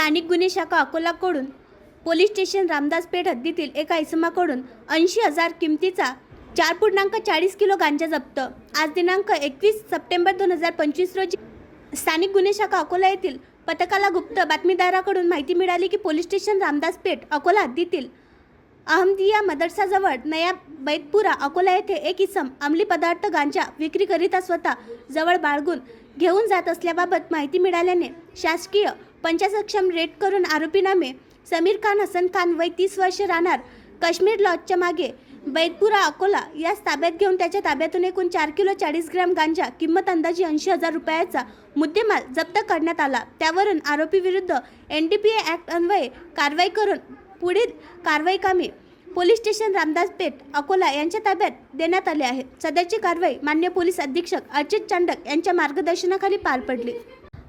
स्थानिक गुन्हे शाखा अकोलाकडून पोलीस स्टेशन रामदास पेठ हद्दीतील एका इसमाकडून ऐंशी हजार किमतीचा चार पूर्णांक चाळीस किलो गांजा जप्त. आज दिनांक एकवीस सप्टेंबर दोन हजार पंचवीस रोजी स्थानिक गुन्हे शाखा अकोला येथील पथकाला गुप्त बातमीदाराकडून माहिती मिळाली की पोलीस स्टेशन रामदास पेठ अकोला हद्दीतील अहमदिया मदरसाजवळ नया बैतपुरा अकोला येथे एक इसम अंमली पदार्थ गांजा विक्रीकरिता स्वतः जवळ बाळगून घेऊन जात असल्याबाबत माहिती मिळाल्याने शासकीय पंचसक्षम रेट करून आरोपीनामे समीर खान हसन खान वय तीस वर्ष राहणार. काश्मीर लॉजच्या मागे बैतपुरा अकोला यास ताब्यात घेऊन त्याच्या ताब्यातून एकूण चार किलो चाळीस ग्रॅम गांजा किंमत अंदाजे ऐंशी हजार रुपयाचा मुद्देमाल जप्त करण्यात आला. त्यावरून आरोपीविरुद्ध N D P A act अन्वये कारवाई करून पुढील कारवाई कामे पोलीस स्टेशन रामदास पेठ अकोला यांच्या ताब्यात देण्यात आले आहे सदरची कारवाई मान्य पोलीस अधीक्षक अर्चित चांडक यांच्या मार्गदर्शनाखाली पार पडली.